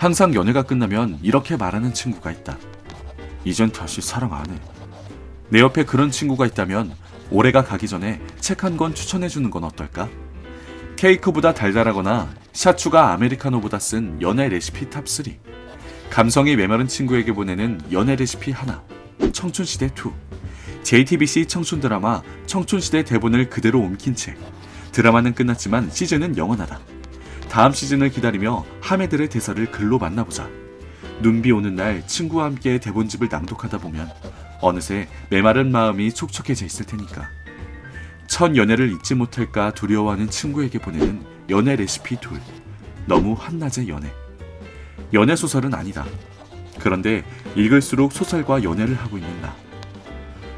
항상 연애가 끝나면 이렇게 말하는 친구가 있다. 이젠 다시 사랑 안 해. 내 옆에 그런 친구가 있다면 올해가 가기 전에 책 한 권 추천해 주는 건 어떨까? 케이크보다 달달하거나 샤추가 아메리카노보다 쓴 연애 레시피 탑3. 감성이 메마른 친구에게 보내는 연애 레시피 하나. 청춘시대 2. JTBC 청춘 드라마 청춘시대 대본을 그대로 옮긴 책. 드라마는 끝났지만 시즌은 영원하다. 다음 시즌을 기다리며 하메들의 대사를 글로 만나보자. 눈비 오는 날 친구와 함께 대본집을 낭독하다 보면 어느새 메마른 마음이 촉촉해져 있을 테니까. 첫 연애를 잊지 못할까 두려워하는 친구에게 보내는 연애 레시피 둘. 너무 한낮의 연애. 연애 소설은 아니다. 그런데 읽을수록 소설과 연애를 하고 있는 나.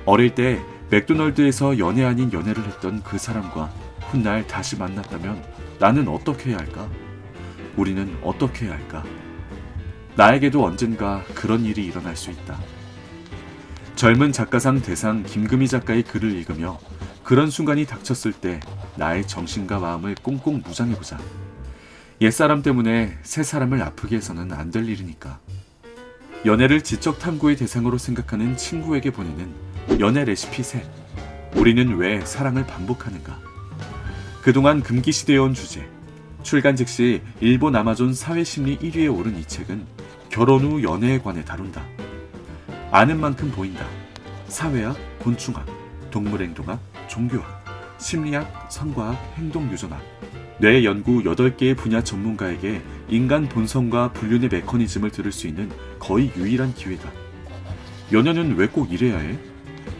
어릴 때 맥도널드에서 연애 아닌 연애를 했던 그 사람과 훗날 다시 만났다면 나는 어떻게 해야 할까? 우리는 어떻게 해야 할까? 나에게도 언젠가 그런 일이 일어날 수 있다. 젊은 작가상 대상 김금희 작가의 글을 읽으며 그런 순간이 닥쳤을 때 나의 정신과 마음을 꽁꽁 무장해보자. 옛사람 때문에 새 사람을 아프게 해서는 안 될 일이니까. 연애를 지적 탐구의 대상으로 생각하는 친구에게 보내는 연애 레시피 셋. 우리는 왜 사랑을 반복하는가? 그동안 금기시되어 온 주제. 출간 즉시 일본 아마존 사회심리 1위에 오른 이 책은 결혼 후 연애에 관해 다룬다. 아는 만큼 보인다. 사회학, 곤충학, 동물행동학, 종교학, 심리학, 성과학, 행동유전학. 뇌 연구 8개의 분야 전문가에게 인간 본성과 불륜의 메커니즘을 들을 수 있는 거의 유일한 기회다. 연애는 왜 꼭 이래야 해?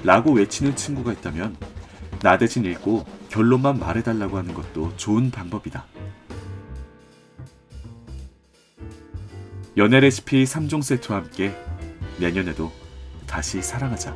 라고 외치는 친구가 있다면 나 대신 읽고 결론만 말해달라고 하는 것도 좋은 방법이다. 연애 레시피 3종 세트와 함께 내년에도 다시 사랑하자.